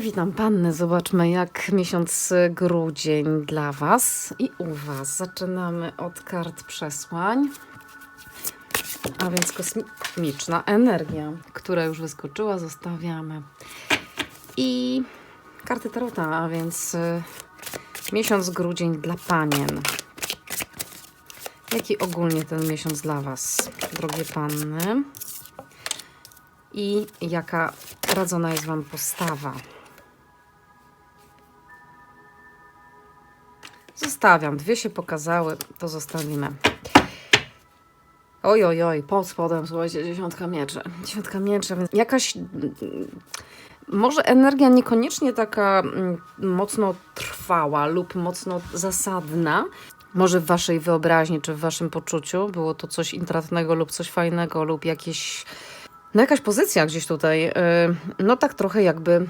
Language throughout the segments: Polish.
Witam Panny, zobaczmy jak miesiąc grudzień dla Was i u Was. Zaczynamy od kart przesłań, a więc kosmiczna energia, która już wyskoczyła, zostawiamy. I karty Tarota, a więc y, miesiąc grudzień dla Panien. Jaki ogólnie ten miesiąc dla Was, drogie Panny? I jaka radzona jest Wam postawa? Zostawiam. Dwie się pokazały, to zostawimy. Oj, oj, oj, pod spodem, słuchajcie, dziesiątka mieczy. Dziesiątka mieczy, więc jakaś... mm, Może energia niekoniecznie taka mm, mocno trwała lub mocno zasadna. Może w waszej wyobraźni czy w waszym poczuciu było to coś intratnego lub coś fajnego lub jakieś no jakaś pozycja gdzieś tutaj, y, no tak trochę jakby y,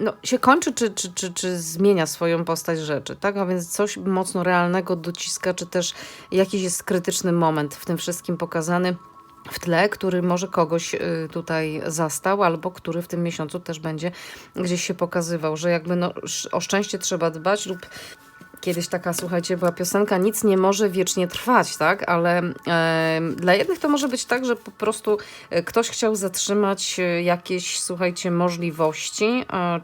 no, się kończy, czy, czy, czy, czy zmienia swoją postać rzeczy, tak? A więc coś mocno realnego dociska, czy też jakiś jest krytyczny moment w tym wszystkim pokazany w tle, który może kogoś y, tutaj zastał, albo który w tym miesiącu też będzie gdzieś się pokazywał, że jakby no, o szczęście trzeba dbać lub Kiedyś taka, słuchajcie, była piosenka Nic nie może wiecznie trwać, tak? Ale e, dla jednych to może być tak, że po prostu e, ktoś chciał zatrzymać e, jakieś, słuchajcie, możliwości. E,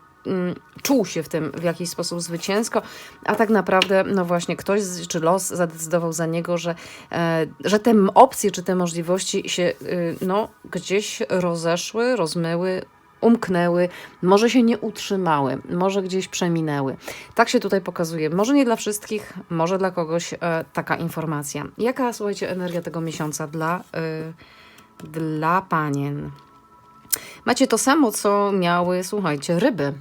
Czuł się w tym w jakiś sposób zwycięsko, a tak naprawdę, no właśnie, ktoś czy los zadecydował za niego, że, e, że te opcje czy te możliwości się y, no, gdzieś rozeszły, rozmyły, umknęły, może się nie utrzymały, może gdzieś przeminęły. Tak się tutaj pokazuje. Może nie dla wszystkich, może dla kogoś e, taka informacja. Jaka, słuchajcie, energia tego miesiąca dla, y, dla panien? Macie to samo, co miały, słuchajcie, ryby,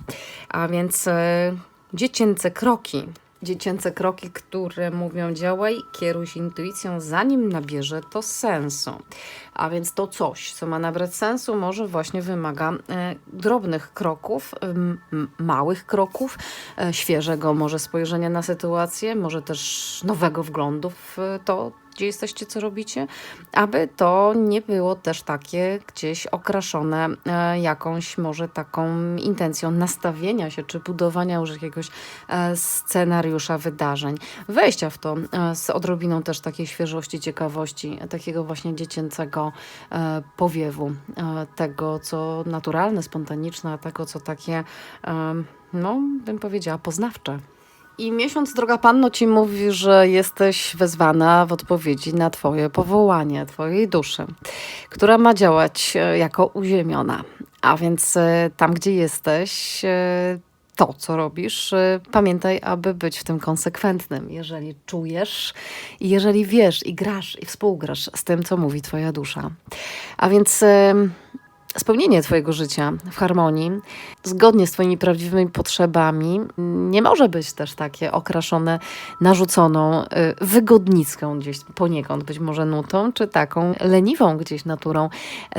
a więc e, dziecięce kroki. Dziecięce kroki, które mówią działaj, kieruj się intuicją, zanim nabierze to sensu. A więc to coś, co ma nabrać sensu, może właśnie wymaga e, drobnych kroków, małych kroków, e, świeżego może spojrzenia na sytuację, może też nowego wglądu w to, gdzie jesteście, co robicie, aby to nie było też takie gdzieś okraszone e, jakąś może taką intencją nastawienia się, czy budowania już jakiegoś scenariusza wydarzeń. Wejścia w to z odrobiną też takiej świeżości, ciekawości, takiego właśnie dziecięcego e, powiewu, e, tego co naturalne, spontaniczne, tego co takie, e, no bym powiedziała, poznawcze. I miesiąc, droga panno, ci mówi, że jesteś wezwana w odpowiedzi na Twoje powołanie, Twojej duszy, która ma działać jako uziemiona. A więc tam, gdzie jesteś, to, co robisz, e, pamiętaj, aby być w tym konsekwentnym. Jeżeli czujesz, i jeżeli wiesz i grasz i współgrasz z tym, co mówi Twoja dusza. A więc. Spełnienie Twojego życia w harmonii, zgodnie z Twoimi prawdziwymi potrzebami, nie może być też takie okraszone narzuconą, y, wygodnicką gdzieś poniekąd, być może nutą, czy taką leniwą gdzieś naturą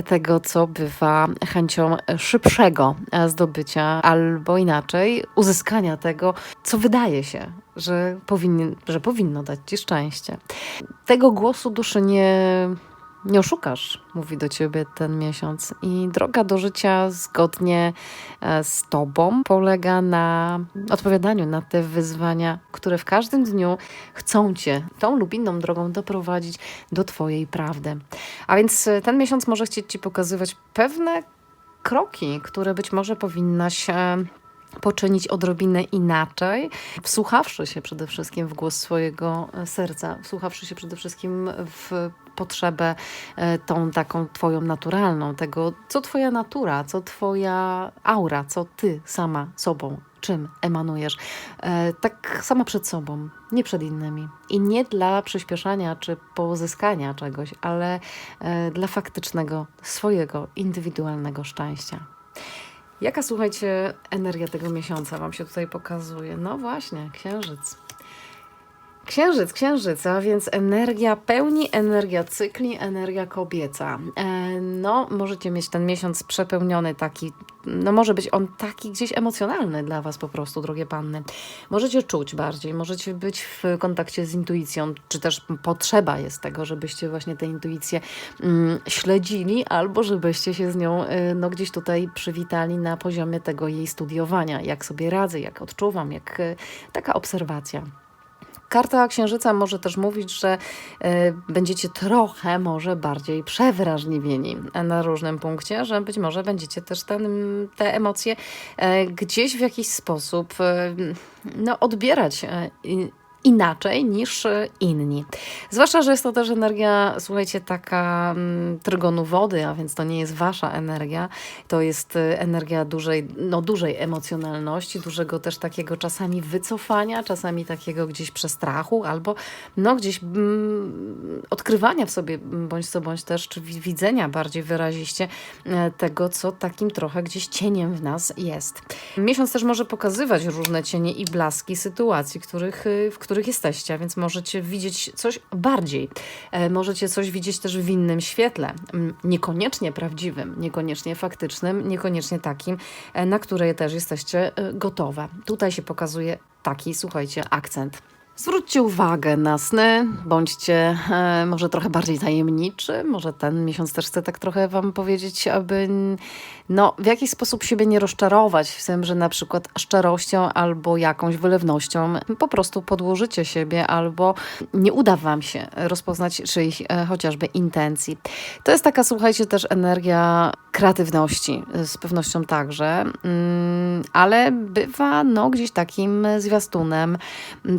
tego, co bywa chęcią szybszego e, zdobycia, albo inaczej uzyskania tego, co wydaje się, że, powinien, że powinno dać Ci szczęście. Tego głosu duszy nie nie oszukasz, mówi do ciebie ten miesiąc. I droga do życia zgodnie e, z tobą polega na odpowiadaniu na te wyzwania, które w każdym dniu chcą cię tą lub inną drogą doprowadzić do twojej prawdy. A więc e, ten miesiąc może chcieć ci pokazywać pewne kroki, które być może powinnaś e, poczynić odrobinę inaczej, wsłuchawszy się przede wszystkim w głos swojego e, serca, wsłuchawszy się przede wszystkim w potrzebę e, tą taką twoją naturalną, tego co twoja natura, co twoja aura, co ty sama sobą, czym emanujesz. E, tak sama przed sobą, nie przed innymi. I nie dla przyspieszania czy pozyskania czegoś, ale dla faktycznego swojego indywidualnego szczęścia. Jaka, słuchajcie, energia tego miesiąca Wam się tutaj pokazuje? No właśnie, księżyc. Księżyc, księżyc, a więc energia pełni, energia cykli, energia kobieca. E, no, możecie mieć ten miesiąc przepełniony taki, no może być on taki gdzieś emocjonalny dla Was po prostu, drogie panny. Możecie czuć bardziej, możecie być w kontakcie z intuicją, czy też potrzeba jest tego, żebyście właśnie tę intuicję mm, śledzili, albo żebyście się z nią y, no, gdzieś tutaj przywitali na poziomie tego jej studiowania, jak sobie radzę, jak odczuwam, jak y, taka obserwacja. Karta Księżyca może też mówić, że e, będziecie trochę może bardziej przewrażliwieni na różnym punkcie, że być może będziecie też ten, te emocje e, gdzieś w jakiś sposób e, no, odbierać inaczej niż inni. Zwłaszcza, że jest to też energia, słuchajcie, taka mm, trygonu wody, a więc to nie jest wasza energia, to jest y, energia dużej, no, dużej emocjonalności, dużego też takiego czasami wycofania, czasami takiego gdzieś przestrachu, albo no gdzieś mm, odkrywania w sobie, bądź co bądź też, czy widzenia bardziej wyraziście e, tego, co takim trochę gdzieś cieniem w nas jest. Miesiąc też może pokazywać różne cienie i blaski sytuacji, których, y, w których których jesteście, więc możecie widzieć coś bardziej. E, możecie coś widzieć też w innym świetle, niekoniecznie prawdziwym, niekoniecznie faktycznym, niekoniecznie takim, e, na które też jesteście e, gotowe. Tutaj się pokazuje taki, słuchajcie, akcent. Zwróćcie uwagę na sny, bądźcie e, może trochę bardziej tajemniczy. Może ten miesiąc też chcę tak trochę Wam powiedzieć, aby no, w jakiś sposób siebie nie rozczarować, w tym, że na przykład szczerością albo jakąś wylewnością po prostu podłożycie siebie, albo nie uda Wam się rozpoznać czyichś e, chociażby intencji. To jest taka, słuchajcie, też energia kreatywności, z pewnością także, mm, ale bywa no, gdzieś takim zwiastunem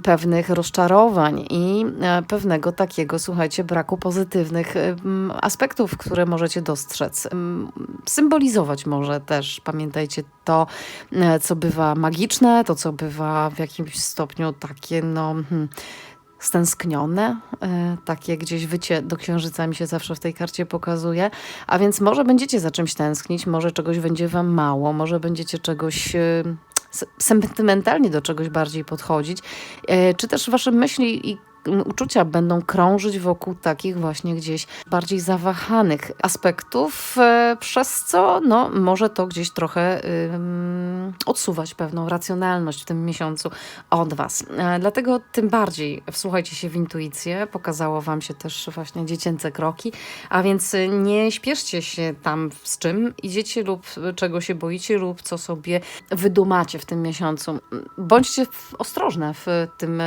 pewnych rozczarowań i e, pewnego takiego, słuchajcie, braku pozytywnych aspektów, które możecie dostrzec. Symbolizować może też, pamiętajcie, to, e, co bywa magiczne, to, co bywa w jakimś stopniu takie, no hmm, stęsknione, e, takie gdzieś wycie do księżyca mi się zawsze w tej karcie pokazuje, a więc może będziecie za czymś tęsknić, może czegoś będzie wam mało, może będziecie czegoś e, sentymentalnie do czegoś bardziej podchodzić, e, czy też wasze myśli i uczucia będą krążyć wokół takich właśnie gdzieś bardziej zawahanych aspektów, e, przez co no, może to gdzieś trochę odsuwać pewną racjonalność w tym miesiącu od Was. E, dlatego tym bardziej wsłuchajcie się w intuicję, pokazało Wam się też właśnie dziecięce kroki, a więc nie śpieszcie się tam z czym idziecie lub czego się boicie lub co sobie wydumacie w tym miesiącu. Bądźcie ostrożne w tym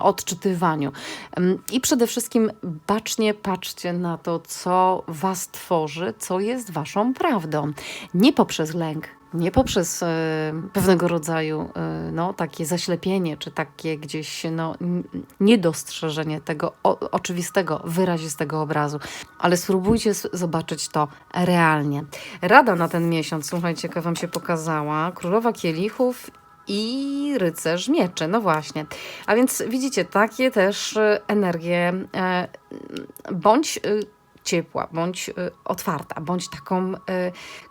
odczytywaniu. I przede wszystkim bacznie patrzcie na to, co Was tworzy, co jest Waszą prawdą. Nie poprzez lęk, nie poprzez e, pewnego rodzaju e, no, takie zaślepienie, czy takie gdzieś no, niedostrzeżenie tego o, oczywistego, wyrazistego obrazu, ale spróbujcie zobaczyć to realnie. Rada na ten miesiąc, słuchajcie, jaka Wam się pokazała. Królowa Kielichów i rycerz mieczy. No właśnie. A więc widzicie, takie też e, energie e, bądź e, ciepła, bądź otwarta, bądź taką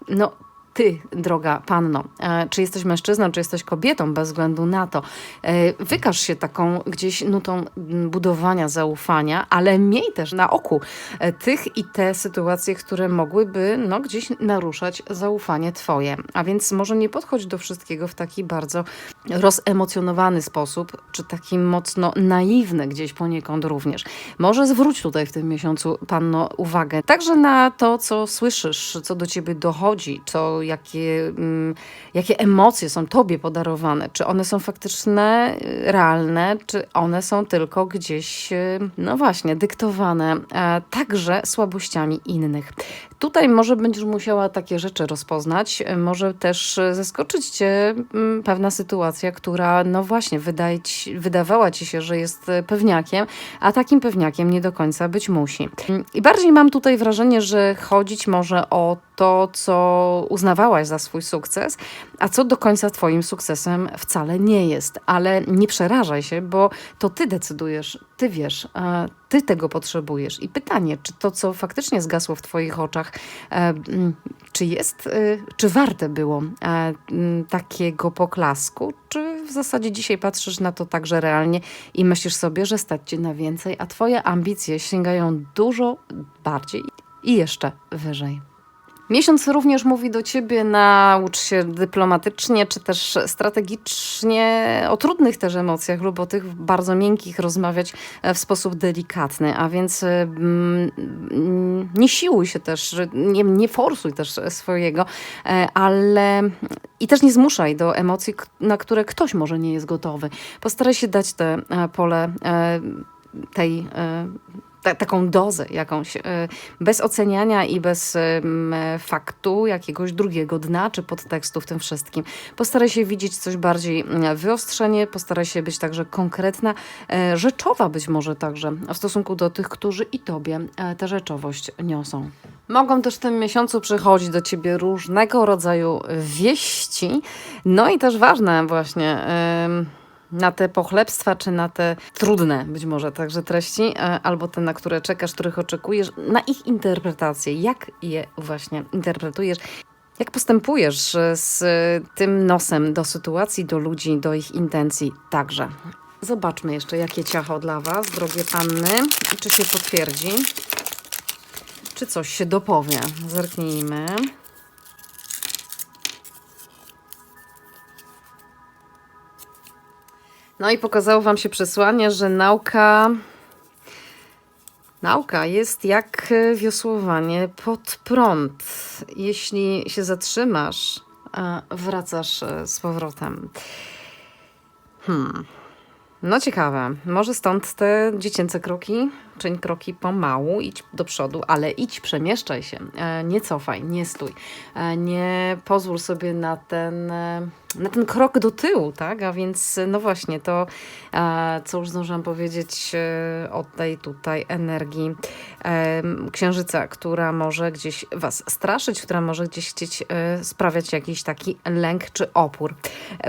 no ty, droga panno, e, czy jesteś mężczyzną, czy jesteś kobietą, bez względu na to, e, wykaż się taką gdzieś nutą budowania zaufania, ale miej też na oku e, tych i te sytuacje, które mogłyby no, gdzieś naruszać zaufanie twoje. A więc może nie podchodź do wszystkiego w taki bardzo rozemocjonowany sposób, czy taki mocno naiwny gdzieś poniekąd również. Może zwróć tutaj w tym miesiącu, panno, uwagę także na to, co słyszysz, co do ciebie dochodzi, co jakie, mm, jakie emocje są Tobie podarowane. Czy one są faktyczne, realne, czy one są tylko gdzieś, y, no właśnie, dyktowane e, także słabościami innych. Tutaj może będziesz musiała takie rzeczy rozpoznać, może też zaskoczyć Cię mm, pewna sytuacja, która, no właśnie, wydaje ci, wydawała Ci się, że jest pewniakiem, a takim pewniakiem nie do końca być musi. I bardziej mam tutaj wrażenie, że chodzić może o to, co uznawałaś za swój sukces, a co do końca Twoim sukcesem wcale nie jest. Ale nie przerażaj się, bo to Ty decydujesz, Ty wiesz, Ty tego potrzebujesz. I pytanie, czy to, co faktycznie zgasło w Twoich oczach, e, czy jest, e, czy warte było e, takiego poklasku, czy w zasadzie dzisiaj patrzysz na to także realnie i myślisz sobie, że stać cię na więcej, a twoje ambicje sięgają dużo bardziej i jeszcze wyżej. Miesiąc również mówi do ciebie, naucz się dyplomatycznie, czy też strategicznie o trudnych też emocjach lub o tych bardzo miękkich rozmawiać e, w sposób delikatny, a więc e, mm, nie siłuj się też, nie, nie forsuj też swojego, e, ale i też nie zmuszaj do emocji, na które ktoś może nie jest gotowy. Postaraj się dać te pole tej ta, taką dozę jakąś, e, bez oceniania i bez faktu jakiegoś drugiego dna czy podtekstu w tym wszystkim. Postaraj się widzieć coś bardziej mm, wyostrzenie, postaraj się być także konkretna, e, rzeczowa być może także w stosunku do tych, którzy i tobie e, tę rzeczowość niosą. Mogą też w tym miesiącu przychodzić do ciebie różnego rodzaju wieści, no i też ważne właśnie. em, na te pochlebstwa, czy na te trudne być może także treści, e, albo te, na które czekasz, których oczekujesz, na ich interpretację. Jak je właśnie interpretujesz? Jak postępujesz e, z tym nosem do sytuacji, do ludzi, do ich intencji także? Zobaczmy jeszcze, jakie ciacho dla Was, drogie panny, i czy się potwierdzi, czy coś się dopowie. Zerknijmy. No i pokazało Wam się przesłanie, że nauka. Nauka jest jak wiosłowanie pod prąd. Jeśli się zatrzymasz, wracasz e, z powrotem. Hmm. No ciekawe. Może stąd te dziecięce kroki. Czyń kroki pomału, idź do przodu, ale idź, przemieszczaj się. E, Nie cofaj, nie stój. E, Nie pozwól sobie na ten, e, na ten krok do tyłu, tak? A więc, no właśnie, to, co już zdążyłam powiedzieć o tej tutaj energii księżyca, która może gdzieś Was straszyć, która może gdzieś chcieć sprawiać jakiś taki lęk czy opór.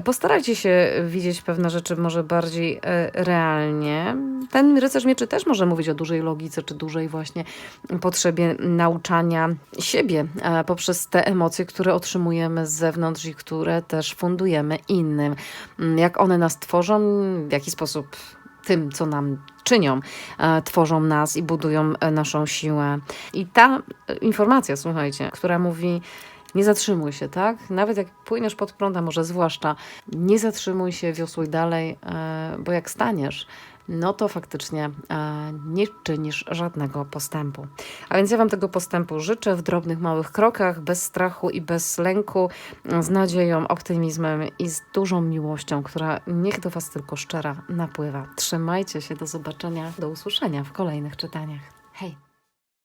Postarajcie się widzieć pewne rzeczy może bardziej realnie. Ten rycerz mieczy też może mówić o dużej logice, czy dużej właśnie potrzebie nauczania siebie e, poprzez te emocje, które otrzymujemy z zewnątrz i które też fundujemy innym. Mm, Jak one nas tworzą, w jaki sposób tym, co nam czynią, e, tworzą nas i budują e, naszą siłę. I ta informacja, słuchajcie, która mówi, nie zatrzymuj się, tak? Nawet jak płyniesz pod prąd, a może zwłaszcza, nie zatrzymuj się, wiosłuj dalej, bo jak staniesz, no to faktycznie e, nie czynisz żadnego postępu. A więc ja Wam tego postępu życzę w drobnych, małych krokach, bez strachu i bez lęku, z nadzieją, optymizmem i z dużą miłością, która niech do Was tylko szczera napływa. Trzymajcie się, do zobaczenia, do usłyszenia w kolejnych czytaniach. Hej!